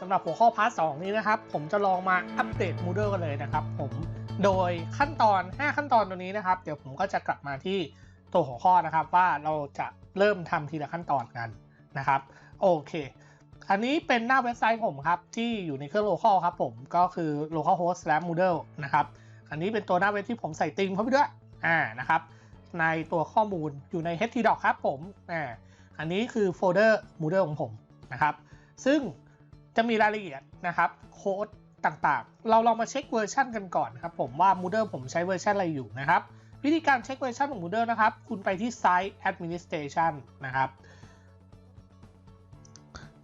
สำหรับหัวข้อพาร์ทสนี้นะครับ ผมจะลองมาอัปเดต Moodle กันเลยนะครับผมโดยขั้นตอน 5 ขั้นตอนตัวนี้นะครับ เดี๋ยวผมก็จะกลับมาที่ตัวหัวข้อนะครับ ว่าเราจะเริ่มทำทีละขั้นตอนกันนะครับโอเคอันนี้เป็นหน้าเว็บไซต์ผมครับ ที่อยู่ในเครื่อง local ครับผมก็คือ localhost slash moodle นะครับอันนี้เป็นตัวหน้าเว็บที่ผมใส่ติมเข้าไปด้วยอ่านะครับในตัวข้อมูลอยู่ใน htdoc ครับผมอ่าอันนี้คือโฟลเดอร์ Moodle ของผมนะครับซึ่ง จะมีรายละเอียดนะครับโค้ดต่างๆ เราลองมาเช็คเวอร์ชันกันก่อนครับผมว่า Moodle ผมใช้เวอร์ชันอะไรอยู่นะครับ วิธีการเช็คเวอร์ชันของ Moodle นะครับ คุณไปที่ Site Administration นะครับ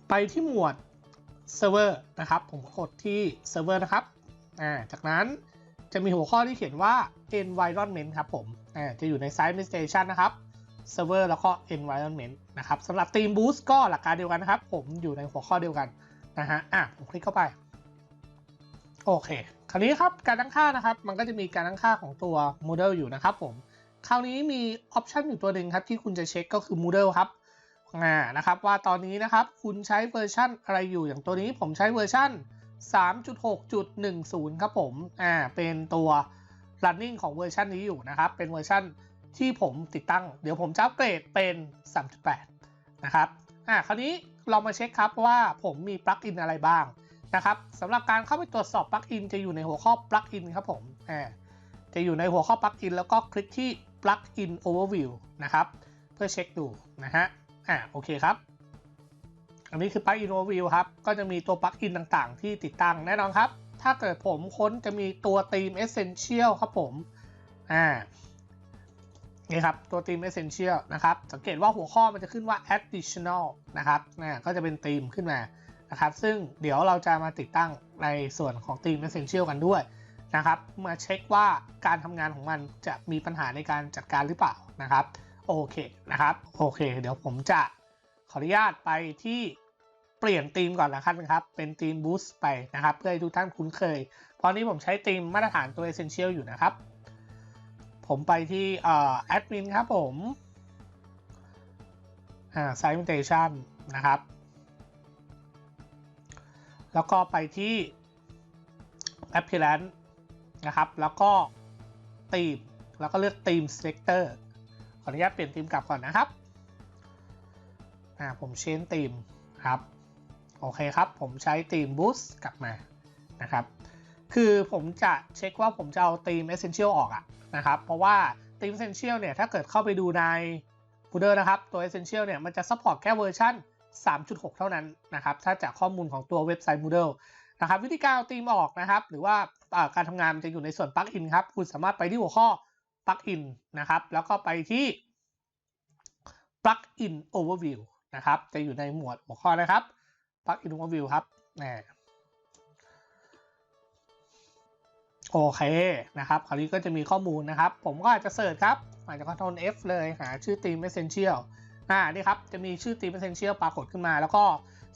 ไปที่หมวด Server นะครับ ผมกดที่ Server นะครับาจากนั้นจะมีหัวข้อที่เขียนว่า Environment ครับผมจะอยู่ใน Site Administration นะครับ Server แล้วก็ Environment นะครับสำหรับ Team Boost ก็หลักการเดียวกันนะครับ ผมอยู่ในหัวข้อเดียวกัน นะฮะอะผมคลิกเข้าไป โอเค คราวนี้ครับการตั้งค่านะครับ มันก็จะมีการตั้งค่าของตัว Moodle อยู่นะครับผม คราวนี้มีออปชันอยู่ตัวหนึ่งครับที่คุณจะเช็คก็คือ Moodle ครับอ่านะครับว่าตอนนี้นะครับคุณใช้เวอร์ชันอะไรอยู่อย่างตัวนี้ผมใช้เวอร์ชัน3.6.10 ครับผมอ่าเป็นตัว running ของเวอร์ชันนี้อยู่นะครับ เป็นเวอร์ชันที่ผมติดตั้ง เดี๋ยวผมจะอัปเกรดเป็น 3.8 นะครับอ่าคราวนี้ เรามาเช็คครับว่าผมมีปลั๊กอินอะไรบ้างนะครับสำหรับการเข้าไปตรวจสอบปลั๊กอินจะอยู่ในหัวข้อปลั๊กอินครับผมอ่าจะอยู่ในหัวข้อปลั๊กอินแล้วก็คลิกที่ปลั๊กอิน overview นะครับ เพื่อเช็คดูนะฮะอ่าโอเคครับ อันนี้คือปลั๊กอิน overview ครับ ก็จะมีตัวปลั๊กอินต่างๆ ที่ติดตั้งแน่นอนครับ ถ้าเกิดผมค้นจะมีตัวธีม essential ครับผมอ่า นี่ครับตัวธีม Essential นะครับ สังเกตว่าหัวข้อมันจะขึ้นว่า additional นะครับนะก็จะเป็นธีมขึ้นมานะครับ ซึ่งเดี๋ยวเราจะมาติดตั้งในส่วนของธีม Essential กันด้วยนะครับมาเช็คว่าการทำงานของมันจะมีปัญหาในการจัดการหรือเปล่านะครับ โอเคนะครับ โอเค เดี๋ยวผมจะขออนุญาตไปที่เปลี่ยนธีมก่อนนะครับครับเป็นธีม Boost ไปนะครับ เพื่อให้ทุกท่านคุ้นเคยเพราะนี้ผมใช้ธีมมาตรฐานตัว Essential อยู่นะครับ ผมไปที่แอดมินครับผมอ่า Site Invitation นะครับ แล้วก็ไปที่ Appearance นะครับ แล้วก็ธีม แล้วก็เลือกธีม Selector ขออนุญาตเปลี่ยนธีมกลับก่อนนะครับผมเชนธีมครับ โอเคครับ ผมใช้ธีม Boost กลับมานะครับ คือผมจะเช็คว่าผมจะเอาธีม Essential ออกอะนะครับ เพราะว่าธีม Essential เนี่ยถ้าเกิดเข้าไปดูใน Moodle นะครับตัว Essential เนี่ยมันจะ support แค่เวอร์ชัน3.6 เท่านั้นนะครับ ถ้าจากข้อมูลของตัวเว็บไซต์ Moodle นะครับวิธีการเอาธีมออกนะครับ หรือว่าการทำงานมันจะอยู่ในส่วน Plugin ครับ คุณสามารถไปที่หัวข้อ Plugin นนะครับ แล้วก็ไปที่ Plugin Overview นะครับ จะอยู่ในหมวดหัวข้อนะครับ Plugin Overview ครับ โอเคนะครับคราวนี้ก็จะมีข้อมูลนะครับ ผมก็อาจจะเสิร์ชครับอาจจะ Ctrl F เลยหาชื่อธีม Essential อ่านี่ครับ จะมีชื่อธีม Essential ปรากฏขึ้นมา แล้วก็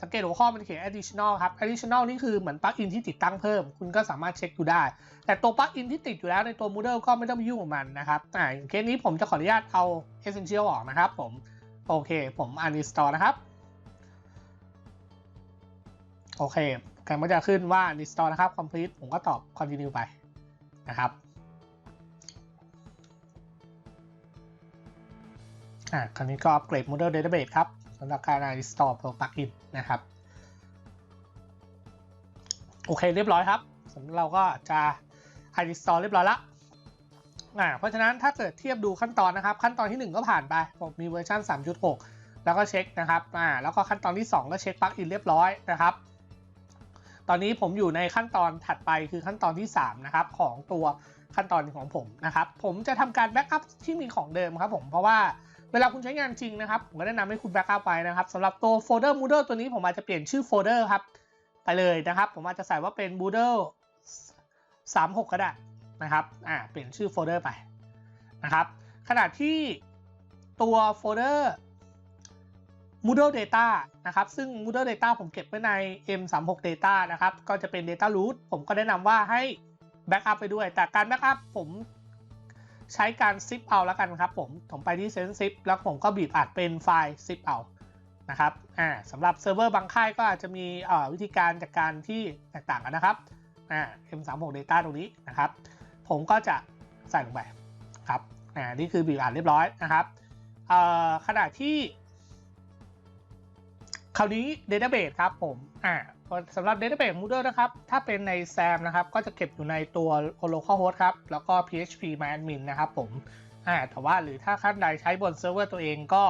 สังเกตหัวข้อมันเขียน additional ครับ additional นี่คือเหมือนปลั๊กอินที่ติดตั้งเพิ่ม คุณก็สามารถเช็คดูได้ แต่ตัวปลั๊กอินที่ติดอยู่แล้วในตัว Moodle ก็ไม่ต้องไปยุ่งกับมันนะครับอ่าเคสนี้ผมจะขออนุญาตเอา Essential ออกนะครับผมโอเค ผม uninstall นะครับ โอเคการมันจะขึ้นว่า uninstall นะครับ complete ผมก็ตอบ continue ไป นะครับอ่าคราวนี้ก็อัปเกรด Moodle Database ครับสำหรับการ install ตัว plugin นะครับ โอเคเรียบร้อยครับสำหรับเราก็จะ install เรียบร้อยละอ่าเพราะฉะนั้นถ้าเกิดเทียบดูขั้นตอนนะครับ ขั้นตอนที่ 1 ก็ผ่านไปผมมีเวอร์ชัน3.6 แล้วก็เช็คนะครับอ่าแล้วก็ขั้นตอนที่ 2 ก็เช็ค plugin เรียบร้อยนะครับ ตอนนี้ผมอยู่ในขั้นตอนถัดไปคือขั้นตอนที่ 3 นะครับ ของตัวขั้นตอนของผมนะครับ ผมจะทำการแบ็กอัพที่มีของเดิมครับผมเพราะว่าเวลาคุณใช้งานจริงนะครับ ผมก็แนะนำให้คุณแบ็กอัพไปนะครับสำหรับตัวโฟลเดอร์ Moodle ตัวนี้ผมอาจจะเปลี่ยนชื่อโฟลเดอร์ครับ ไปเลยนะครับ ผมอาจจะใส่ว่าเป็น Moodle 36ก็ได้นะครับอ่าเปลี่ยนชื่อโฟลเดอร์ไปนะครับขณะที่ตัวโฟลเดอร์ Moodle Data นะครับ ซึ่ง Moodle Data ผมเก็บไว้ใน M36 Data นะครับ ก็จะเป็น Data Root ผมก็แนะนำว่าให้แบ็กอัพไปด้วย แต่การแบ็กอัพผมใช้การ zip เอาแล้วกันครับผม ผมไปที่ Send zip แล้วผมก็บีบอัดเป็นไฟล์ zip เอานะครับอ่าสำหรับเซิร์ฟเวอร์บางค่ายก็อาจจะมีวิธีการจัดการที่แตกต่างกันนะครับอ่า M36 Data ตรงนี้นะครับ ผมก็จะใส่ลงไปครับอ่านี่คือบีบอ่านเรียบร้อยนะครับเอ่อขณะที่ คราวนี้ Database ครับผมอ่าสำหรับ Database Moodle นะครับ ถ้าเป็นใน SAM นะครับ ก็จะเก็บอยู่ในตัว localhost ครับ แล้วก็ PHP MyAdmin นะครับผมอ่าแต่ว่าหรือถ้าท่านใดใช้บนเซิร์ฟเวอร์ตัวเองก็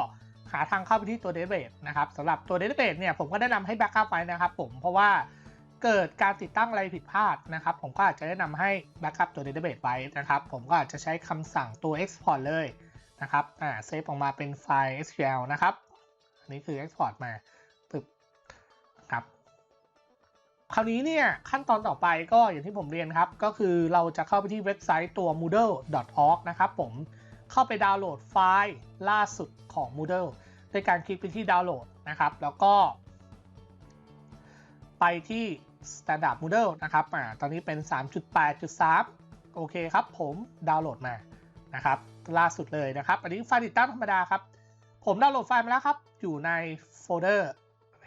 หาทางเข้าไปที่ตัว Database นะครับสำหรับตัว Database เนี่ยผมก็แนะนำให้ Backup ไว้นะครับผม เพราะว่าเกิดการติดตั้งอะไรผิดพลาดนะครับ ผมก็อาจจะแนะนำให้ Backup ตัว Database ไว้นะครับ ผมก็อาจจะใช้คำสั่งตัว Export เลยนะครับอ่าเซฟออกมาเป็นไฟล์ SQL นะครับ อันนี้คือ Export มา คราวนี้เนี่ยขั้นตอนต่อไปก็อย่างที่ผมเรียนครับ ก็คือเราจะเข้าไปที่เว็บไซต์ตัว moodle.org นะครับผมเข้าไปดาวน์โหลดไฟล์ล่าสุดของ Moodle โดยการคลิกไปที่ดาวน์โหลดนะครับ แล้วก็ ไปที่ Standard Moodle นะครับอ่าตอนนี้เป็น 3.8.3 โอเคครับ ผมดาวน์โหลดมานะครับ ล่าสุดเลยนะครับ อันนี้ไฟล์ติดตั้งธรรมดาครับ ผมดาวน์โหลดไฟล์มาแล้วครับ อยู่ในโฟลเดอร์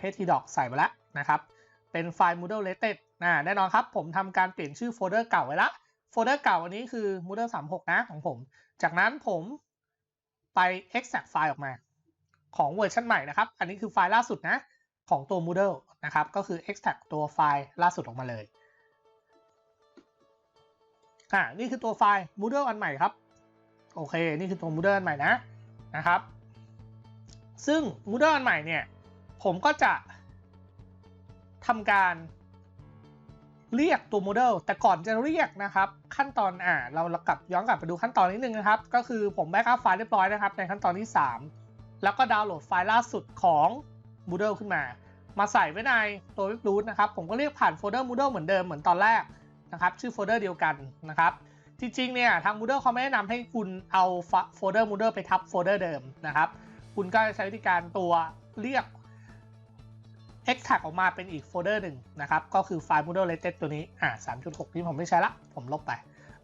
htdoc ใส่มาแล้วนะครับ เป็นไฟล์ Moodle Latest นะแน่นอนครับ ผมทำการเปลี่ยนชื่อโฟลเดอร์เก่าไว้ละโฟลเดอร์เก่าอันนี้คือ Moodle 36 นะของผม จากนั้นผมไป extract ไฟล์ออกมา ของเวอร์ชันใหม่นะครับ อันนี้คือไฟล์ล่าสุดนะของตัว Moodle นะครับ ก็คือ extract ตัวไฟล์ล่าสุดออกมาเลยอ่านี่คือตัวไฟล์ Moodle อันใหม่ครับ โอเค นี่คือตัว Moodle อันใหม่นะนะครับ ซึ่ง Moodle อันใหม่เนี่ย ผมก็จะ ทำการเรียกตัวโมเดลแต่ก่อนจะเรียกนะครับ ขั้นตอนอ่าเราเรากลับย้อนกลับไปดูขั้นตอนนิดนึงนะครับ ก็คือผมแบ็กอัพไฟล์เรียบร้อยนะครับ ในขั้นตอนที่ 3 แล้วก็ดาวน์โหลดไฟล์ล่าสุดของ Moodle ขึ้นมา มาใส่ไว้ในตัวเว็บรูทนะครับ ผมก็เรียกผ่านโฟลเดอร์ Moodle เหมือนเดิมเหมือนตอนแรกนะครับ ชื่อโฟลเดอร์เดียวกันนะครับ จริงๆเนี่ยทาง Moodle เขาไม่แนะนำให้คุณเอาโฟลเดอร์ Moodle ไปทับโฟลเดอร์เดิมนะครับ คุณก็ใช้วิธีการตัวเรียก extract ออกมาเป็นอีกโฟลเดอร์หนึ่งนะครับ ก็คือไฟล์ Moodle Latest ตัวนี้ อ่า 3.6 ที่ผมไม่ใช้ละ ผมลบไป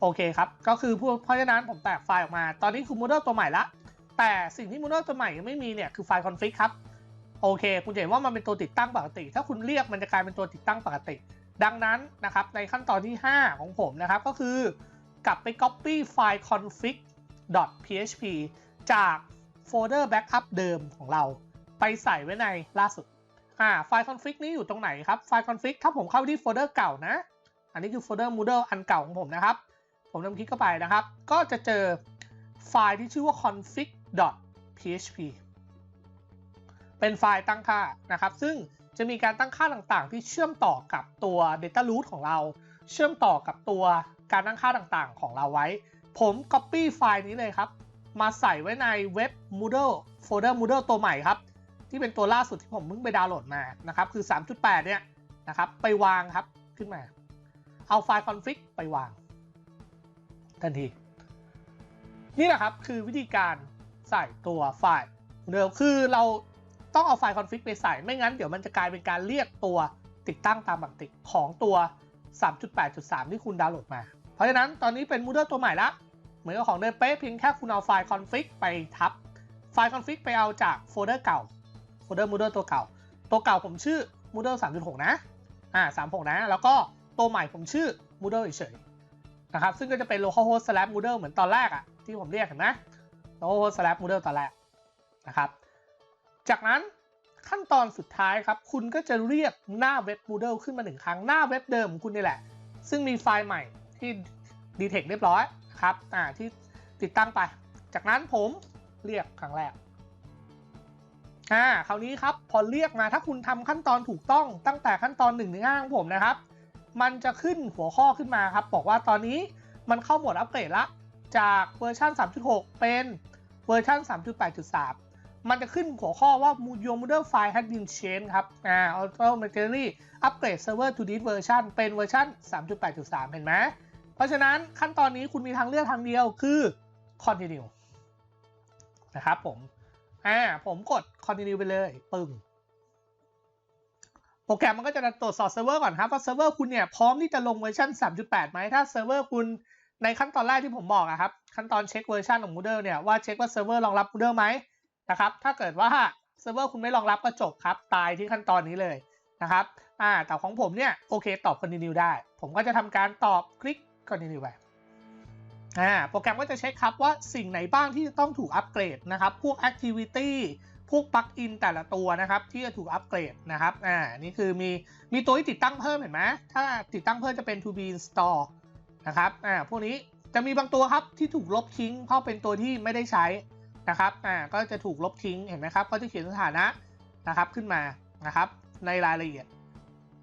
โอเคครับ ก็คือเพราะฉะนั้นผมแตกไฟล์ออกมา ตอนนี้คือ Moodle ตัวใหม่ละ แต่สิ่งที่ Moodle ตัวใหม่ยังไม่มีเนี่ย คือไฟล์ config ครับ โอเค คุณเห็นว่ามันเป็นตัวติดตั้งปกติ ถ้าคุณเรียกมันจะกลายเป็นตัวติดตั้งปกติ ดังนั้นนะครับ ในขั้นตอนที่ 5 ของผมนะครับ ก็คือกลับไป copy ไฟล์ config.php จากโฟลเดอร์ backup เดิมของเรา ไปใส่ไว้ในล่าสุด อ่าไฟล์ config นี้อยู่ตรงไหนครับ ไฟล์ config ถ้าผมเข้าที่โฟลเดอร์เก่านะ อันนี้คือโฟลเดอร์ Moodle อันเก่าของผมนะครับ ผมนำคลิกเข้าไปนะครับ ก็จะเจอไฟล์ที่ชื่อว่า config.php เป็นไฟล์ตั้งค่านะครับ ซึ่งจะมีการตั้งค่าต่างๆ ที่เชื่อมต่อกับตัว Data Root ของเรา เชื่อมต่อกับตัวการตั้งค่าต่างๆ ของเราไว้ ผม Copy ไฟล์นี้เลยครับ มาใส่ไว้ในเว็บ Moodle โฟลเดอร์ Moodle ตัวใหม่ครับ ที่เป็นตัวล่าสุดที่ผมเพิ่งไปดาวน์โหลดมานะครับคือ 3.8 เนี่ยนะครับไปวางครับขึ้นมา เอาไฟล์ config ไปวาง ทันที นี่แหละครับคือวิธีการใส่ตัวไฟล์เดิมคือเราต้องเอาไฟล์ config ไปใส่ไม่งั้นเดี๋ยวมันจะกลายเป็นการเรียกตัวติดตั้งตามปกติของตัว 3.8.3 ที่คุณดาวน์โหลดมา เพราะฉะนั้นตอนนี้เป็น Moodle ตัวใหม่ละเหมือนกับของเดิมเป๊ะเพียงแค่คุณเอาไฟล์ config ไปทับไฟล์ config ไปเอาจากโฟลเดอร์เก่า โฟลเดอร์ Moodle ตัวเก่า ตัวเก่าผมชื่อ Moodle 3.6นะ อ่า36นะ แล้วก็ตัวใหม่ผมชื่อ Moodle เฉยๆนะครับ ซึ่งก็จะเป็น localhost slash Moodle เหมือนตอนแรกอะที่ผมเรียกเห็นไหม localhost slash Moodle ตอนแรกนะครับ จากนั้นขั้นตอนสุดท้ายครับ คุณก็จะเรียกหน้าเว็บ Moodle ขึ้นมาหนึ่งครั้งหน้าเว็บเดิมของคุณนี่แหละ ซึ่งมีไฟล์ใหม่ที่ detect เรียบร้อยนะครับ อ่าที่ติดตั้งไป จากนั้นผมเรียกครั้งแรก อ่าคราวนี้ครับพอเรียกมาถ้าคุณทำขั้นตอนถูกต้องตั้งแต่ขั้นตอน1นึ่งถึงห้าของผมนะครับ มันจะขึ้นหัวข้อขึ้นมาครับ บอกว่าตอนนี้มันเข้าโหมดอัปเกรดละจากเวอร์ชัน3.6 เป็นเวอร์ชัน3.8.3 มันจะขึ้นหัวข้อว่า your Moodle file has been changed ครับอ่า automatically upgrade server to this version เป็นเวอร์ชัน3.8.3 เห็นไหมเพราะฉะนั้นขั้นตอนนี้คุณมีทางเลือกทางเดียวคือ continue นะครับผม อ่าผมกด continue ไปเลยปึ้งโปรแกรมมันก็จะตรวจสอบเซิร์ฟเวอร์ก่อนครับว่าเซิร์ฟเวอร์คุณเนี่ยพร้อมที่จะลงเวอร์ชัน3.8ไหมถ้าเซิร์ฟเวอร์คุณในขั้นตอนแรกที่ผมบอกอะครับขั้นตอนเช็คเวอร์ชันของ Moodle เนี่ยว่าเช็คว่าเซิร์ฟเวอร์รองรับ Moodle ไหมนะครับถ้าเกิดว่าเซิร์ฟเวอร์คุณไม่รองรับก็จบครับ ตายที่ขั้นตอนนี้เลยนะครับอ่าแต่ของผมเนี่ยโอเคตอบ continue ได้ ผมก็จะทำการตอบคลิก continue ไป อ่าโปรแกรมก็จะเช็คครับว่าสิ่งไหนบ้างที่จะต้องถูกอัปเกรดนะครับพวก activity พวกปลั๊กอินแต่ละตัวนะครับที่จะถูกอัปเกรดนะครับอ่านี่คือมีมีตัวที่ติดตั้งเพิ่มเห็นไหมถ้าติดตั้งเพิ่มจะเป็น to be install นะครับอ่าพวกนี้จะมีบางตัวครับที่ถูกลบทิ้ง เพราะเป็นตัวที่ไม่ได้ใช้นะครับอ่าก็จะถูกลบทิ้งเห็นไหมครับก็จะเขียนสถานะนะครับขึ้นมานะครับในรายละเอียด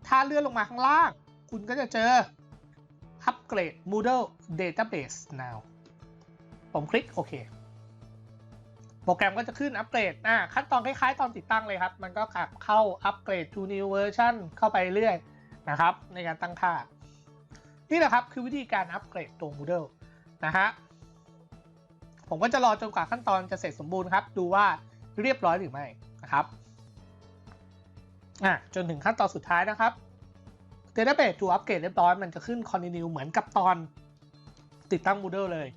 ถ้าเลื่อนลงมาข้างล่าง คุณก็จะเจอ upgrade Moodle database now ผมคลิกโอเค โปรแกรมก็จะขึ้นอัปเกรดอ่าขั้นตอนคล้ายๆ ตอนติดตั้งเลยครับ มันก็ขับเข้าอัปเกรด to new version เข้าไปเรื่อยนะครับ ในการตั้งค่า นี่แหละครับคือวิธีการอัปเกรดตัว Moodle นะฮะ ผมก็จะรอจนกว่าขั้นตอนจะเสร็จสมบูรณ์ครับ ดูว่าเรียบร้อยหรือไม่นะครับอะจนถึงขั้นตอนสุดท้ายนะครับ Database to upgrade เรียบร้อยมันจะขึ้น continue เหมือนกับตอนติดตั้ง Moodle เลย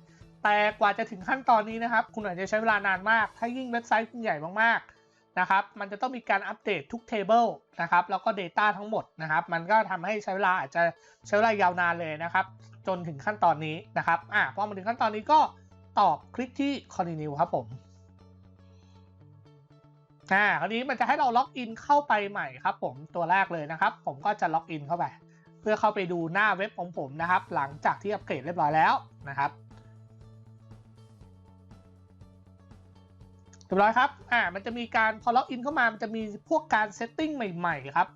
แต่กว่าจะถึงขั้นตอนนี้นะครับ คุณอาจจะใช้เวลานานมาก ถ้ายิ่งเว็บไซต์คุณใหญ่มากๆนะครับมันจะต้องมีการอัปเดตทุก table นะครับแล้วก็ Data ทั้งหมดนะครับมันก็ทำให้ใช้เวลาอาจจะใช้เวลายาวนานเลยนะครับจนถึงขั้นตอนนี้นะครับอะพอมาถึงขั้นตอนนี้ก็ตอบคลิกที่ continue ครับผม อ่าคราวนี้มันจะให้เราล็อกอินเข้าไปใหม่ครับ ผมตัวแรกเลยนะครับ ผมก็จะล็อกอินเข้าไป เพื่อเข้าไปดูหน้าเว็บของผมนะครับ หลังจากที่อัปเกรดเรียบร้อยแล้วนะครับเรียบร้อยครับอ่ามันจะมีการพอล็อกอินเข้ามามันจะมีพวกการเซตติ้งใหม่ๆครับ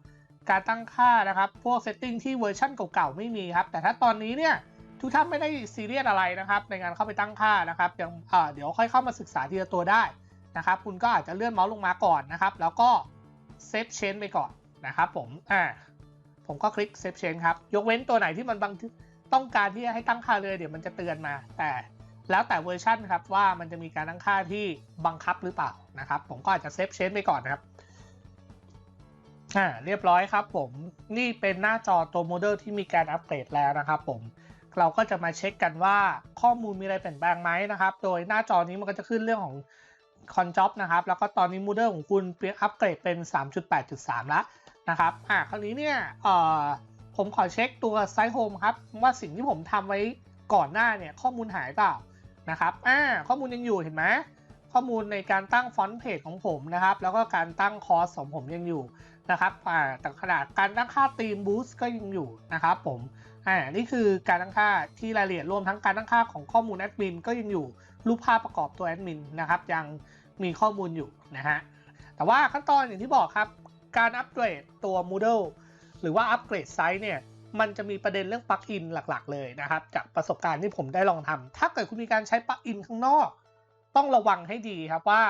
การตั้งค่านะครับ พวกเซตติ้งที่เวอร์ชั่นเก่าๆไม่มีครับ แต่ถ้าตอนนี้เนี่ยทุกท่านไม่ได้ซีเรียสอะไรนะครับ ในการเข้าไปตั้งค่านะครับยังอ่าเดี๋ยวค่อยเข้ามาศึกษาทีละตัวได้ นะครับ คุณก็อาจจะเลื่อนเมาส์ลงมาก่อนนะครับ แล้วก็เซฟเชนไปก่อนนะครับผมอ่าผมก็คลิกเซฟเชนครับ ยกเว้นตัวไหนที่มันบางต้องการที่จะให้ตั้งค่าเลยเดี๋ยวมันจะเตือนมา แต่แล้วแต่เวอร์ชันครับว่ามันจะมีการตั้งค่าที่บังคับหรือเปล่านะครับ ผมก็อาจจะเซฟเชนไปก่อนนะครับอ่าเรียบร้อยครับผมนี่เป็นหน้าจอตัวโมเดลที่มีการอัปเกรดแล้วนะครับผมเราก็จะมาเช็คกันว่าข้อมูลมีอะไรเปลี่ยนแปลงไหมนะครับ โดยหน้าจอนี้มันก็จะขึ้นเรื่องของ คอนจ็อบนะครับ แล้วก็ตอนนี้มูเดลของคุณเปลี่ยนอัปเกรดเป็น 3.8.3 แล้วนะครับ อ่าคราวนี้เนี่ยเอ่อผมขอเช็คตัวไซต์โฮมครับ ว่าสิ่งที่ผมทำไว้ก่อนหน้าเนี่ย ข้อมูลหายเปล่านะครับ อ่า ข้อมูลยังอยู่เห็นไหมข้อมูลในการตั้งฟอนต์เพจของผมนะครับ แล้วก็การตั้งคอร์สของผมยังอยู่นะครับ อ่า แต่ขนาดการตั้งค่าธีมบูสต์ก็ยังอยู่นะครับผม อ่า นี่คือการตั้งค่าที่รายละเอียดรวมทั้งการตั้งค่าของข้อมูลแอดมินก็ยังอยู่รูปภาพประกอบตัวแอดมินนะครับยัง มีข้อมูลอยู่นะฮะ แต่ว่าขั้นตอนอย่างที่บอกครับ การอัปเกรดตัว Moodle หรือว่าอัปเกรดไซต์เนี่ย มันจะมีประเด็นเรื่องปลั๊กอินหลักๆ เลยนะครับ จากประสบการณ์ที่ผมได้ลองทำถ้าเกิดคุณมีการใช้ปลั๊กอินข้างนอก ต้องระวังให้ดีครับว่า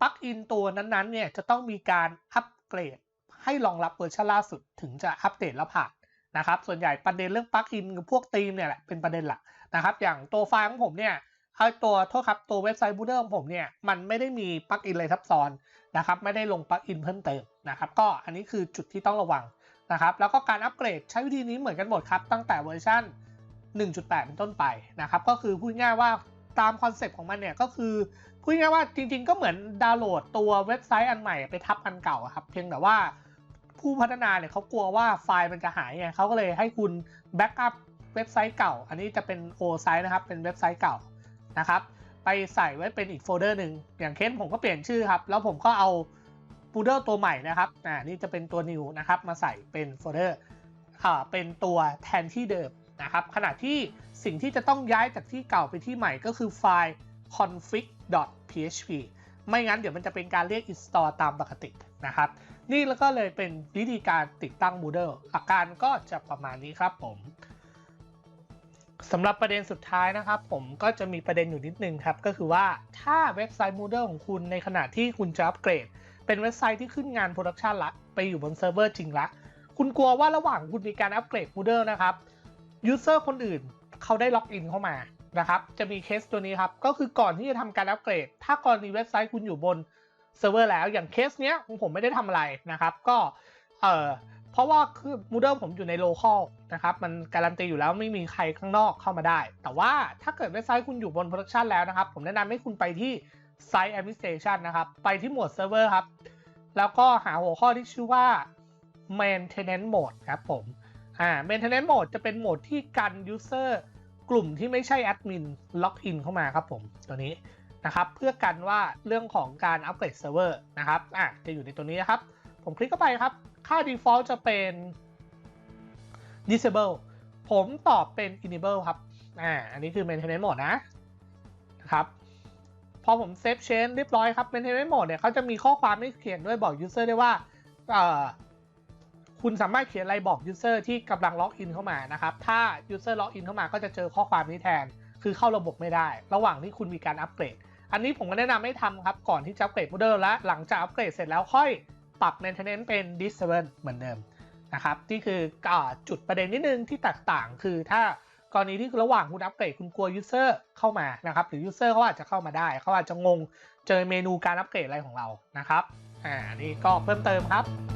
ปลั๊กอินตัวนั้นๆเนี่ยจะต้องมีการอัปเกรดให้รองรับเวอร์ชันล่าสุดถึงจะอัปเดตแล้วผ่านนะครับ ส่วนใหญ่ประเด็นเรื่องปลั๊กอินกับพวกธีมเนี่ยแหละเป็นประเด็นหลักนะครับ อย่างตัวไฟล์ของผมเนี่ย เอาตัวโทษครับตัวเว็บไซต์บูเดอร์ของผมเนี่ยมันไม่ได้มีปลั๊กอินอะไรซับซ้อนนะครับไม่ได้ลงปลั๊กอินเพิ่มเติมนะครับก็อันนี้คือจุดที่ต้องระวังนะครับแล้วก็การอัปเกรดใช้วิธีนี้เหมือนกันหมดครับตั้งแต่เวอร์ชัน1.8 เป็นต้นไปนะครับก็คือพูดง่ายว่าตามคอนเซปต์ของมันเนี่ยก็คือพูดง่ายว่าจริงๆ ก็เหมือนดาวน์โหลดตัวเว็บไซต์อันใหม่ไปทับอันเก่าครับเพียงแต่ว่าผู้พัฒนาเนี่ยเขากลัวว่าไฟล์มันจะหายไงเขาก็เลยให้คุณแบ็กอัพเว็บไซต์เก่า อันนี้จะเป็นโอไซต์นะครับเป็นเว็บไซต์เก่า นะครับ ไปใส่ไว้เป็นอีกโฟลเดอร์หนึ่งอย่างเช่นผมก็เปลี่ยนชื่อครับ แล้วผมก็เอาโฟลเดอร์ตัวใหม่นะครับ อ่า นี่จะเป็นตัว new นะครับ มาใส่เป็นโฟลเดอร์ อ่า เป็นตัวแทนที่เดิมนะครับ ขณะที่สิ่งที่จะต้องย้ายจากที่เก่าไปที่ใหม่ก็คือไฟล์ config.php ไม่งั้นเดี๋ยวมันจะเป็นการเรียก install ตามปกตินะครับ นี่แล้วก็เลยเป็นวิธีการติดตั้ง Moodle อาการก็จะประมาณนี้ครับผม สำหรับประเด็นสุดท้ายนะครับ ผมก็จะมีประเด็นอยู่นิดนึงครับ ก็คือว่าถ้าเว็บไซต์ Moodle ของคุณในขณะที่คุณจะอัปเกรด เป็นเว็บไซต์ที่ขึ้นงานโปรดักชันละ ไปอยู่บนเซิร์ฟเวอร์จริงละ คุณกลัวว่าระหว่างคุณมีการอัปเกรด Moodle นะครับยูเซอร์คนอื่นเขาได้ล็อกอินเข้ามานะครับ จะมีเคสตัวนี้ครับ ก็คือก่อนที่จะทำการอัปเกรด ถ้ากรณีเว็บไซต์คุณอยู่บนเซิร์ฟเวอร์แล้วอย่างเคสเนี้ยของผมไม่ได้ทำอะไรนะครับ ก็เอ่อ เพราะว่าคือ Moodle ผมอยู่ใน local นะครับ มันการันตีอยู่แล้วไม่มีใครข้างนอกเข้ามาได้ แต่ว่าถ้าเกิดเว็บไซต์คุณอยู่บน production แล้วนะครับ ผมแนะนำให้คุณไปที่ Site Administration นะครับ ไปที่หมวด Server ครับ แล้วก็หาหัวข้อที่ชื่อว่า Maintenance Mode ครับผม อ่า Maintenance Mode จะเป็นโหมดที่กัน User กลุ่มที่ไม่ใช่แอดมินล็อกอินเข้ามาครับผมตัวนี้นะครับเพื่อกันว่าเรื่องของการอัปเกรดเซิร์ฟเวอร์นะครับอะจะอยู่ในตัวนี้นะครับ ผมคลิกเข้าไปครับ ค่า default จะเป็น disable ผมตอบเป็น enable ครับ อ่า อันนี้คือ maintenance mode นะ นะครับ พอผมเซฟ change เรียบร้อยครับ maintenance mode เนี่ยเขาจะมีข้อความให้เขียนด้วยบอก user ได้ว่า เอ่อ คุณสามารถเขียนอะไรบอก user ที่กำลังล็อกอินเข้ามานะครับ ถ้า user ล็อกอินเข้ามาก็จะเจอข้อความนี้แทน คือเข้าระบบไม่ได้ ระหว่างที่คุณมีการอัปเกรด อันนี้ผมก็แนะนำให้ทำครับ ก่อนที่จะอัปเกรดโมเดลและหลังจากอัปเกรดเสร็จแล้วค่อย ปรับ maintenance เป็น disable เหมือนเดิมนะครับที่คืออจุดประเด็นนิดนึงที่แตกต่างคือถ้ากรณีที่ระหว่างคุณอัปเกรดคุณกลัว user เข้ามานะครับหรือ user เขาอาจจะเข้ามาได้เขาอาจจะงงเจอเมนูการอัปเกรดอะไรของเรานะครับอ่านี่ก็เพิ่มเติมครับ